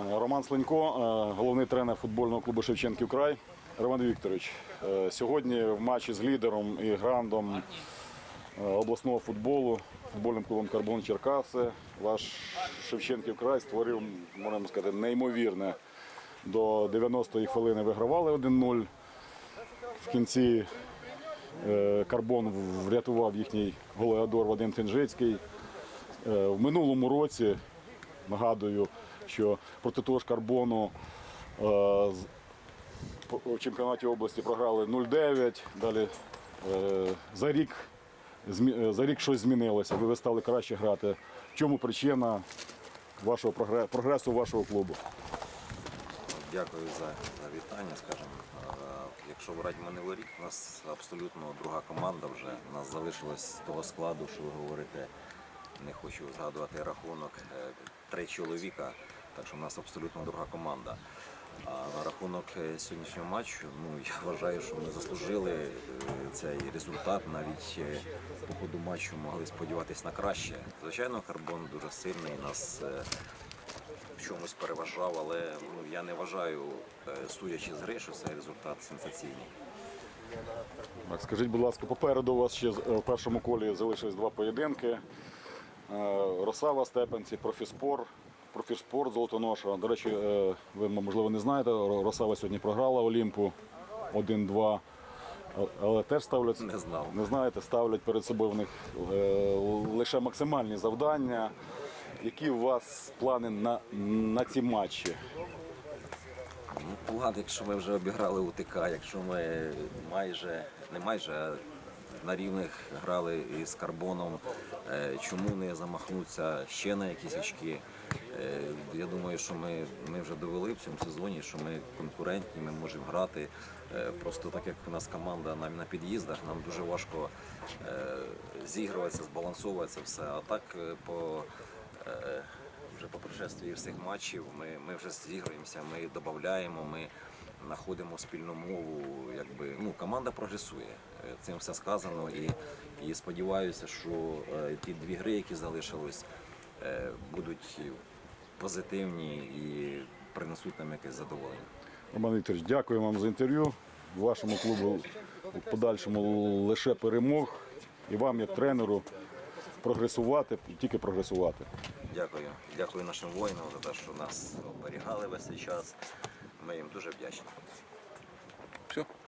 Е, Роман Сленько, е, головний тренер футбольного клубу Шевченків край. Роман Вікторович, е, сьогодні в матчі з лідером і грандом обласного футболу, футбольним клубом Карбон Черкаси, ваш Шевченків край створив, можемо сказати, неймовірне. До 90-ї хвилини вигравали 1-0. В кінці Карбон врятував їхній голеадор Вадим Тенжицький. Е, В минулому році нагадую, що проти того ж Карбону е, в чемпіонаті області програли 0-9. Далі е, за рік, е, за рік щось змінилося. Ви стали краще грати. В чому причина вашого прогресу вашого клубу? Дякую за, за вітання. Скажімо, якщо брати минулий рік, у нас абсолютно друга команда вже. У нас залишилось з того складу, що ви говорите. Не хочу згадувати рахунок три чоловіка, так що в нас абсолютно друга команда. А на рахунок е, сьогоднішнього матчу, ну я вважаю, що ми заслужили е, цей результат. Навіть е, по ходу матчу могли сподіватися на краще. Звичайно, карбон дуже сильний. Нас в чомусь переважав, але ну, я не вважаю, судячи з гри, що цей результат сенсаційний. Так, скажіть, будь ласка, попереду у вас ще в першому колі залишились два поєдинки. Росава Степенці, Профіспор, Профіспорт Золотоноша. До речі, е, ви можливо не знаєте, Росава сьогодні програла Олімпу 1-2. Але теж ставлять Не знав. не знаєте, ставлять перед собою в них е, лише максимальні завдання. Які у вас плани на, на ці матчі? Ну, план, якщо ми вже обіграли УТК, якщо ми майже, не майже, а на рівних грали із карбоном, е, чому не замахнутися ще на якісь очки? Е, Я думаю, що ми, ми вже довели в цьому сезоні, що ми конкурентні, ми можемо грати. Е, Просто так як у нас команда на, на під'їздах, нам дуже важко зігруватися, збалансовуватися все. А так по вже по прошествії всіх матчів ми, ми вже зіграємося, ми додаємо, ми знаходимо спільну мову. Якби, ну, команда прогресує. Е, Цим все сказано. І, і сподіваюся, що е, ті дві гри, які залишились, е, будуть позитивні і принесуть нам якесь задоволення. Роман Вікторович, дякую вам за інтерв'ю. Вашому клубу в подальшому лише перемог. І вам, як тренеру, прогресувати, тільки прогресувати. Дякую. Дякую нашим воїнам за те, що нас оберігали весь цей час. Ми їм дуже вдячні. Все.